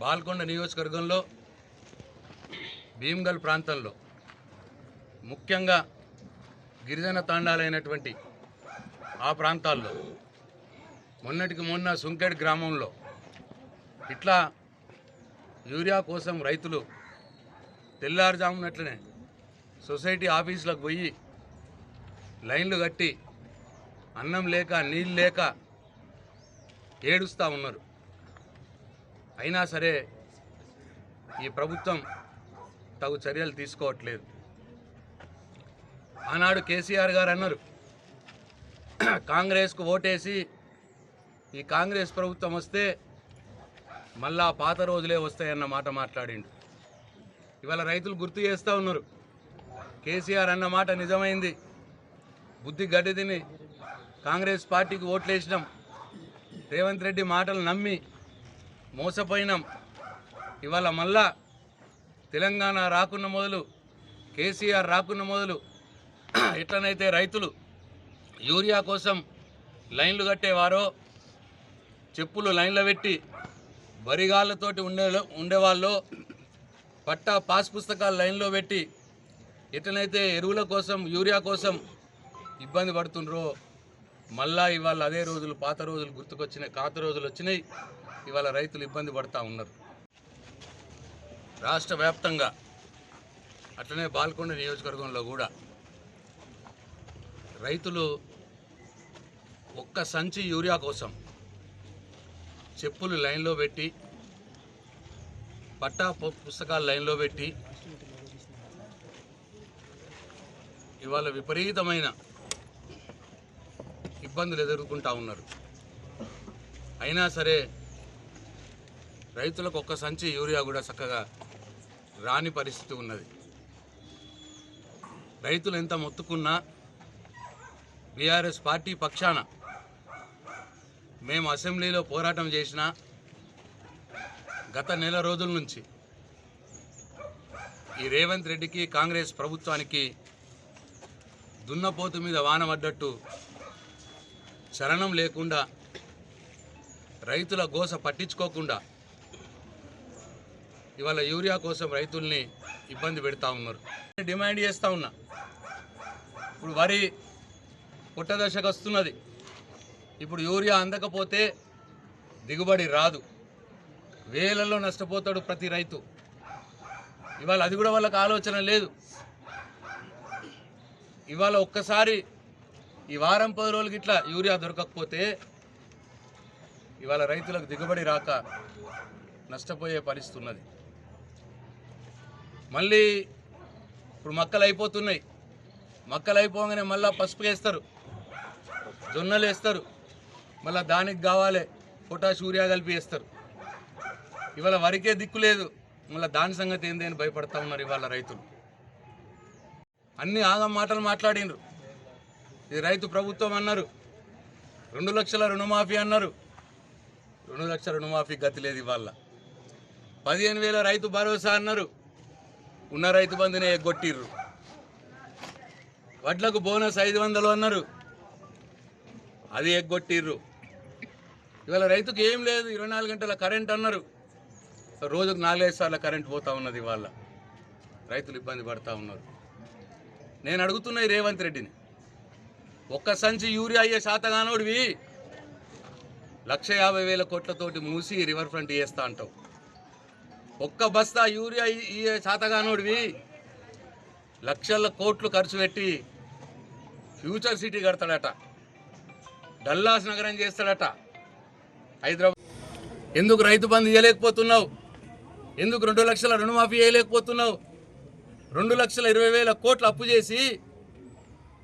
బాల్కొండ నియోజకవర్గంలో భీమ్గల్ ప్రాంతంలో ముఖ్యంగా గిరిజన తాండాలైనటువంటి ఆ ప్రాంతాల్లో మొన్నటికి మొన్న సుంకెడ్ గ్రామంలో ఇట్లా యూరియా కోసం రైతులు తెల్లారుజామునట్లనే సొసైటీ ఆఫీసులకు పోయి లైన్లు కట్టి అన్నం లేక నీళ్ళు లేక ఏడుస్తూ ఉన్నారు. అయినా సరే ఈ ప్రభుత్వం తగు చర్యలు తీసుకోవట్లేదు. ఆనాడు కేసీఆర్ గారు అన్నారు కాంగ్రెస్కు ఓటేసి ఈ కాంగ్రెస్ ప్రభుత్వం వస్తే మళ్ళా పాత రోజులే వస్తాయన్న మాట మాట్లాడిండు. ఇవాళ రైతులు గుర్తు చేస్తూ ఉన్నారు కేసీఆర్ అన్న మాట నిజమైంది. బుద్ధి గడ్డి తిని కాంగ్రెస్ పార్టీకి ఓట్లేసినాం. రేవంత్ రెడ్డి మాటలు నమ్మి మోసపోయినాం. ఇవాళ మళ్ళా తెలంగాణ రాకున్న మొదలు కేసీఆర్ రాకున్న మొదలు ఎట్లనైతే రైతులు యూరియా కోసం లైన్లు కట్టేవారో చెప్పులు లైన్లో పెట్టి బరిగాళ్ళతోటి ఉండే ఉండేవాళ్ళు పట్టా పాస్ పుస్తకాలు లైన్లో పెట్టి ఎట్లనైతే ఎరువుల కోసం యూరియా కోసం ఇబ్బంది పడుతుండ్రో మళ్ళా ఇవాళ అదే రోజులు పాత రోజులు గుర్తుకొచ్చినాయి కాత రోజులు వచ్చినాయి. ఇవాళ రైతులు ఇబ్బంది పడుతూ ఉన్నారు. రాష్ట్ర వ్యాప్తంగా అట్లనే బాల్కొండ నియోజకవర్గంలో కూడా రైతులు ఒక్క సంచి యూరియా కోసం చెప్పులు లైన్లో పెట్టి పట్టా పు- పుస్తకాలు లైన్లో పెట్టి ఇవాళ విపరీతమైన ఇబ్బందులు ఎదుర్కొంటా ఉన్నారు. అయినా సరే రైతులకు ఒక్క సంచి యూరియా కూడా చక్కగా రాని పరిస్థితి ఉన్నది. రైతులు ఎంత మొత్తుకున్నా బీఆర్ఎస్ పార్టీ పక్షాన మేము అసెంబ్లీలో పోరాటం చేసిన గత నెల రోజుల నుంచి ఈ రేవంత్ రెడ్డికి కాంగ్రెస్ ప్రభుత్వానికి దున్నపోతు మీద వాన పడ్డట్టు చలనం లేకుండా రైతుల గోస పట్టించుకోకుండా ఇవాళ యూరియా కోసం రైతుల్ని ఇబ్బంది పెడతా ఉన్నారు. డిమాండ్ చేస్తూ ఉన్నా. ఇప్పుడు వరి పుట్టదశకు వస్తున్నది. ఇప్పుడు యూరియా అందకపోతే దిగుబడి రాదు. వేలల్లో నష్టపోతాడు ప్రతి రైతు. ఇవాళ అది కూడా వాళ్ళకి ఆలోచన లేదు. ఇవాళ ఒక్కసారి ఈ వారం పది రోజులకి ఇట్లా యూరియా దొరకకపోతే ఇవాళ రైతులకు దిగుబడి రాక నష్టపోయే పరిస్థితి ఉన్నది. మళ్ళీ ఇప్పుడు మక్కలు అయిపోతున్నాయి. మక్కలు అయిపోగానే మళ్ళీ పసుపు వేస్తారు. జొన్నలు వేస్తారు. మళ్ళీ దానికి కావాలి పొటాష్ యూరియా కలిపి వేస్తారు. ఇవాళ వరికే దిక్కు లేదు. మళ్ళీ దాని సంగతి ఏంది అని భయపడతా ఉన్నారు ఇవాళ రైతులు. అన్ని ఆగం మాటలు మాట్లాడినరు. ఇది రైతు ప్రభుత్వం అన్నారు. రెండు లక్షల రుణమాఫీ అన్నారు. రెండు లక్షల రుణమాఫీ గతి లేదు ఇవాళ. పదిహేను వేల రైతు భరోసా అన్నారు. ఉన్న రైతు బంధునే ఎగ్గొట్టిర్రు. వడ్లకు బోనస్ ఐదు వందలు అన్నారు. అది ఎగ్గొట్టిర్రు. ఇవాళ రైతుకు ఏం లేదు ఇరవై నాలుగు గంటల కరెంట్ అన్నారు. రోజుకు నాలుగైదు సార్లు కరెంట్ పోతా ఉన్నది ఇవాళ. రైతులు ఇబ్బంది పడతా ఉన్నారు. నేను అడుగుతున్నా రేవంత్ రెడ్డిని. ఒక్క సంచి యూరియా అయ్యే శాతగానోడివి. లక్ష యాభై వేల కోట్లతోటి మూసి రివర్ ఫ్రంట్ చేస్తా అంటావు. ఒక్క బస్తా యూరియా ఈ శాతగానోడివి. లక్షల కోట్లు ఖర్చు పెట్టి ఫ్యూచర్ సిటీ కడతాడట. డల్లాస్ నగరం చేస్తాడట. హైదరాబాద్. ఎందుకు రైతు బంధు చేయలేకపోతున్నావు ఎందుకు రెండు లక్షల రుణమాఫీ చేయలేకపోతున్నావు రెండు లక్షల ఇరవై వేల కోట్లు అప్పు చేసి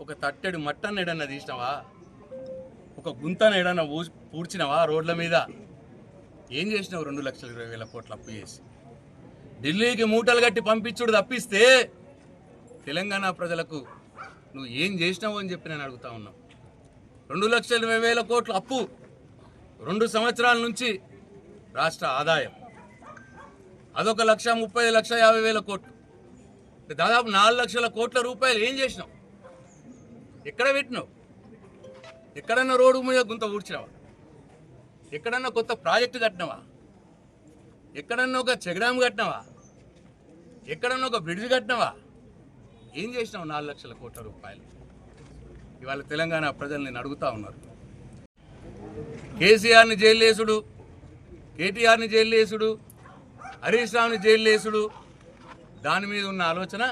ఒక తట్టెడు మట్టన్ ఎడన్నా తీసినావా? ఒక గుంతను ఎడన్నా పూడ్చినావా రోడ్ల మీద? ఏం చేసినావు రెండు లక్షల ఇరవై వేల కోట్లు అప్పు చేసి? ఢిల్లీకి మూటలు కట్టి పంపించుడు తప్పిస్తే తెలంగాణ ప్రజలకు నువ్వు ఏం చేసినావు అని చెప్పి నేను అడుగుతా ఉన్నావు రెండు లక్షల ఇరవై వేల కోట్ల అప్పు రెండు సంవత్సరాల నుంచి రాష్ట్ర ఆదాయం. అదొక లక్ష ముప్పై లక్ష యాభై వేల కోట్లు. దాదాపు నాలుగు లక్షల కోట్ల రూపాయలు ఏం చేసినావు? ఎక్కడ పెట్టినావు? ఎక్కడన్నా రోడ్డు మీద గుంత ఊడ్చినావా? ఎక్కడన్నా కొత్త ప్రాజెక్టు కట్టినావా? ఎక్కడన్నా ఒక చెగడాం కట్టినవా? ఎక్కడన్నా ఒక బ్రిడ్జ్ కట్టినవా? ఏం చేసినావు నాలుగు లక్షల కోట్ల రూపాయలు? ఇవాళ తెలంగాణ ప్రజల్ని నేను అడుగుతా ఉన్నారు. కేసీఆర్ని జైలేసుడు కేటీఆర్ని జైలేసుడు హరీష్ రావుని జైలేసుడు దాని మీద ఉన్న ఆలోచన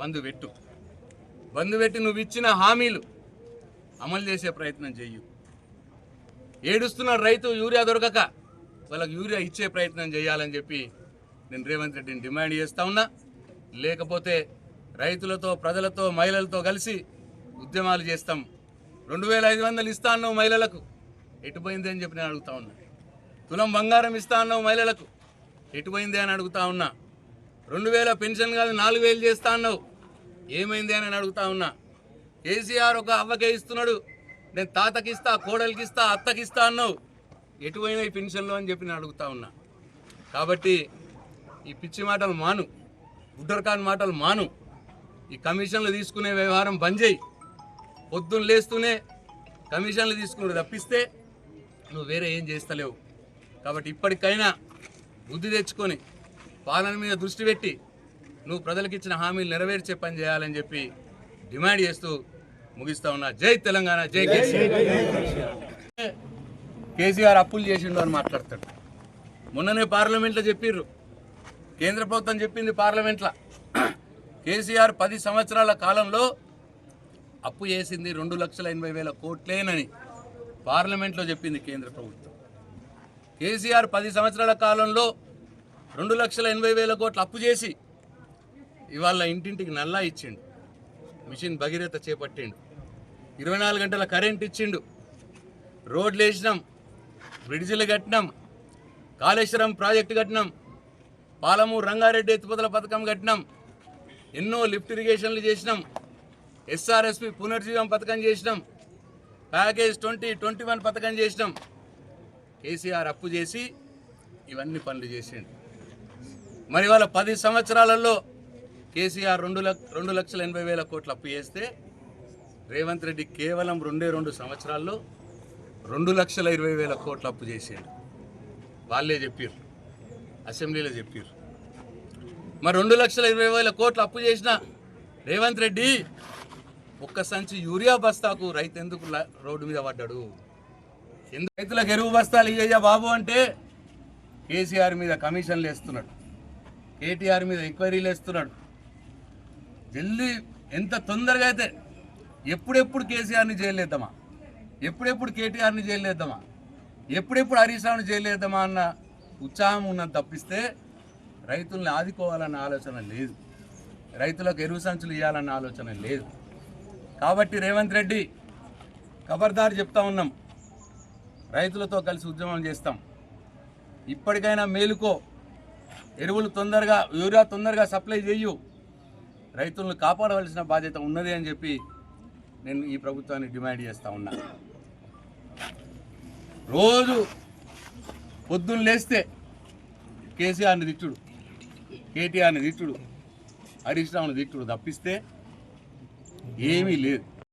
బంధు పెట్టు బంధు పెట్టి నువ్వు ఇచ్చిన హామీలు అమలు చేసే ప్రయత్నం చెయ్యు. ఏడుస్తున్న రైతు యూరియా దొరకక వాళ్ళకి యూరియా ఇచ్చే ప్రయత్నం చేయాలని చెప్పి నేను రేవంత్ రెడ్డిని డిమాండ్ చేస్తా ఉన్నా. లేకపోతే రైతులతో ప్రజలతో మహిళలతో కలిసి ఉద్యమాలు చేస్తాం. రెండు వేల ఐదు వందలు ఇస్తా అన్నావు మహిళలకు. ఎటుపోయింది అని చెప్పి నేను అడుగుతా ఉన్నా. తులం బంగారం ఇస్తా అన్నావు మహిళలకు. ఎటుపోయింది అని అడుగుతా ఉన్నా. రెండు వేల పెన్షన్ కాదు నాలుగు వేలు చేస్తా అన్నావు. ఏమైంది అని అడుగుతా ఉన్నా. కేసీఆర్ ఒక అవ్వకే ఇస్తున్నాడు. నేను తాతకి ఇస్తా కోడలికి ఇస్తా అన్నావు. ఎటువైనా ఈ పెన్షన్లు అని చెప్పి నేను అడుగుతా ఉన్నా. కాబట్టి ఈ పిచ్చి మాటలు మాను. గుడ్డరకాని మాటలు మాను. ఈ కమిషన్లు తీసుకునే వ్యవహారం బంద్ చేయి. పొద్దున్న లేస్తూనే కమిషన్లు తీసుకుని తప్పిస్తే నువ్వు వేరే ఏం చేస్తలేవు. కాబట్టి ఇప్పటికైనా బుద్ధి తెచ్చుకొని పాలన మీద దృష్టి పెట్టి నువ్వు ప్రజలకు ఇచ్చిన హామీలు నెరవేర్చే పని చేయాలని చెప్పి డిమాండ్ చేస్తూ ముగిస్తా ఉన్నా. జై తెలంగాణ జై కేసీఆర్. కేసీఆర్ అప్పులు చేసిండు అని మాట్లాడతాడు. మొన్ననే పార్లమెంట్లో చెప్పిర్రు. కేంద్ర ప్రభుత్వం చెప్పింది పార్లమెంట్లో. కేసీఆర్ పది సంవత్సరాల కాలంలో అప్పు చేసింది రెండు లక్షల ఎనభై వేల కోట్లేనని పార్లమెంట్లో చెప్పింది కేంద్ర ప్రభుత్వం. కేసీఆర్ పది సంవత్సరాల కాలంలో రెండు లక్షల ఎనభై వేల కోట్లు అప్పు చేసి ఇవాళ ఇంటింటికి నల్లా ఇచ్చిండు. మిషన్ భగీరథ చేపట్టిండు. ఇరవై నాలుగు గంటల కరెంట్ ఇచ్చిండు. రోడ్లు వేసినాం బ్రిడ్జిలు కట్టినాం. కాళేశ్వరం ప్రాజెక్టు కట్టినాం. పాలమూరు రంగారెడ్డి ఎత్తిపోతల పథకం కట్టినాం. ఎన్నో లిఫ్ట్ ఇరిగేషన్లు చేసినాం. ఎస్ఆర్ఎస్పి పునర్జీవం పథకం చేసినాం. ప్యాకేజ్ ట్వంటీ ట్వంటీ వన్ పథకం చేసినాం. కేసీఆర్ అప్పు చేసి ఇవన్నీ పనులు చేసిండు. మరి వాళ్ళ పది సంవత్సరాలలో కేసీఆర్ రెండు లక్ష రెండు లక్షల ఎనభై వేల కోట్లు అప్పు చేస్తే రేవంత్ రెడ్డి కేవలం రెండే రెండు సంవత్సరాల్లో రెండు లక్షల ఇరవై వేల కోట్ల అప్పు చేసాడు. వాళ్ళే చెప్పారు అసెంబ్లీలో చెప్పారు మరి రెండు లక్షల ఇరవై వేల కోట్ల అప్పు చేసిన రేవంత్ రెడ్డి ఒక్క సంచి యూరియా బస్తాకు రైతు ఎందుకు రోడ్డు మీద పడ్డాడు. ఎందుకు రైతులకు ఎరువు బస్తాలు ఇయ్యయ్యా బాబు అంటే కేసీఆర్ మీద కమిషన్లు వేస్తున్నాడు. కేటీఆర్ మీద ఎంక్వైరీలు వేస్తున్నాడు. జల్దీ ఎంత తొందరగా అయితే ఎప్పుడెప్పుడు కేసీఆర్ని జైలేద్దామా ఎప్పుడెప్పుడు కేటీఆర్ని జైలేద్దామా ఎప్పుడెప్పుడు హరీష్ రావుని జైలేద్దామా అన్న ఉత్సాహం ఉన్నది తప్పిస్తే రైతుల్ని ఆదుకోవాలన్న ఆలోచన లేదు. రైతులకు ఎరువు సంచులు ఇవ్వాలన్న ఆలోచన లేదు. కాబట్టి రేవంత్ రెడ్డి ఖబర్దారు చెప్తా ఉన్నాం. రైతులతో కలిసి ఉద్యమం చేస్తాం. ఇప్పటికైనా మేలుకో. ఎరువులు తొందరగా యూరియా తొందరగా సప్లై చేయు. రైతులను కాపాడవలసిన బాధ్యత ఉన్నది అని చెప్పి నేను ఈ ప్రభుత్వాన్ని డిమాండ్ చేస్తూ ఉన్నాను రోజు పొద్దున్న లేస్తే కేసీఆర్ని తిట్టుడు కేటీఆర్ని తిట్టుడు హరీష్ రావుని తిట్టుడు తప్పిస్తే ఏమీ లేదు.